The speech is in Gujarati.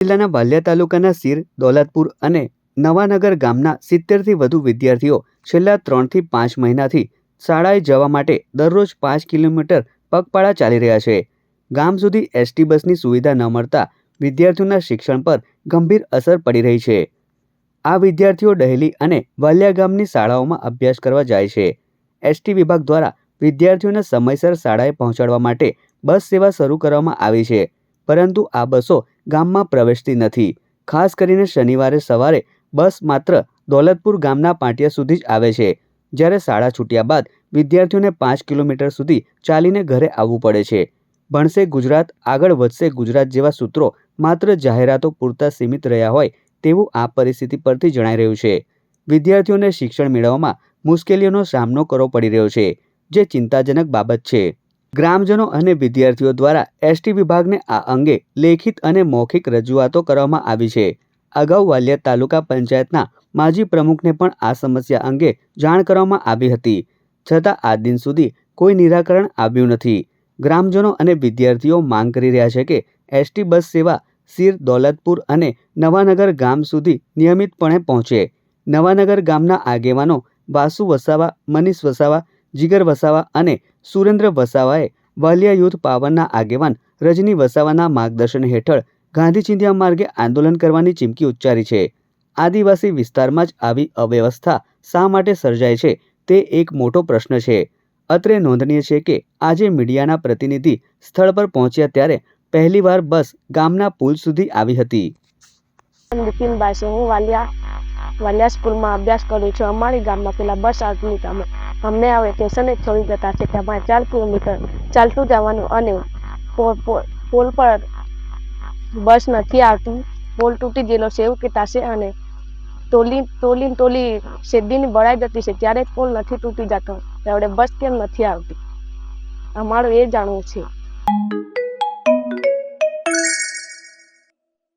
જિલ્લાના વાલિયા તાલુકાના સીર, દોલતપુર અને નવાનગર ગામના સિત્તેરથી વધુ વિદ્યાર્થીઓ છેલ્લા ત્રણથી પાંચ મહિનાથી શાળાએ જવા માટે દરરોજ પાંચ કિલોમીટર પગપાળા ચાલી રહ્યા છે. ગામ સુધી એસટી બસની સુવિધા ન મળતા વિદ્યાર્થીઓના શિક્ષણ પર ગંભીર અસર પડી રહી છે. આ વિદ્યાર્થીઓ ડહેલી અને વાલિયા ગામની શાળાઓમાં અભ્યાસ કરવા જાય છે. એસટી વિભાગ દ્વારા વિદ્યાર્થીઓને સમયસર શાળાએ પહોંચાડવા માટે બસ સેવા શરૂ કરવામાં આવી છે, પરંતુ આ બસો ગામમાં પ્રવેશતી નથી. ખાસ કરીને શનિવારે સવારે બસ માત્ર દૌલતપુર ગામના પાટિયા સુધી જ આવે છે, જ્યારે શાળા છૂટ્યા બાદ વિદ્યાર્થીઓને પાંચ કિલોમીટર સુધી ચાલીને ઘરે આવવું પડે છે. ભણશે ગુજરાત, આગળ વધશે ગુજરાત જેવા સૂત્રો માત્ર જાહેરાતો પૂરતા સીમિત રહ્યા હોય તેવું આ પરિસ્થિતિ પરથી જણાઈ રહ્યું છે. વિદ્યાર્થીઓને શિક્ષણ મેળવવામાં મુશ્કેલીઓનો સામનો કરવો પડી રહ્યો છે, જે ચિંતાજનક બાબત છે. ગ્રામજનો અને વિદ્યાર્થીઓ દ્વારા એસટી વિભાગને આ અંગે લેખિત અને મૌખિક રજૂઆતો કરવામાં આવી છે. અગાઉ વાલિયા તાલુકા પંચાયતના માજી પ્રમુખને પણ આ સમસ્યા અંગે જાણ કરવામાં આવી હતી. છતાં આ દિન સુધી કોઈ નિરાકરણ આવ્યું નથી. ગ્રામજનો અને વિદ્યાર્થીઓ માંગ કરી રહ્યા છે કે એસટી બસ સેવા સીર દૌલતપુર અને નવાનગર ગામ સુધી નિયમિતપણે પહોંચે. નવાનગર ગામના આગેવાનો વાસુ વસાવા, મનીષ વસાવા, જીગર વસાવા અને સુરેન્દ્ર વસાવાએ વાલિયા યુથ પાવરના આગેવાન રજની વસાવાના માર્ગદર્શન હેઠળ ગાંધી ચિંધ્યા માર્ગે આંદોલન કરવાની ચીમકી ઉચ્ચારી છે. આદિવાસી વિસ્તારમાં જ આવી અવ્યવસ્થા શા માટે સર્જાય છે તે એક મોટો પ્રશ્ન છે. અત્રે નોંધનીય છે કે આજે મીડિયાના પ્રતિનિધિ સ્થળ પર પહોંચ્યા ત્યારે પહેલીવાર બસ ગામના પુલ સુધી આવી હતી. બિપિનભાઈ હું વાલિયા વાલિયા સ્કૂલમાં અભ્યાસ કરું છું. અમારી ગામમાં પેલા બસ આવતી અમે અમને સ્ટેશને જ છોડી જતા છે અમારે ચાર કિલોમીટર ચાલતું જવાનું અને પોલ પર બસ નથી આવતી. પોલ તૂટી ગયેલો છે એવું કહેતા છે અને ટોલી ટોલી ટોલી શેરડીની બળાઈ જતી છે ત્યારે પોલ નથી તૂટી જતો. તો બસ કેમ નથી આવતી? અમારું એ જાણવું છે.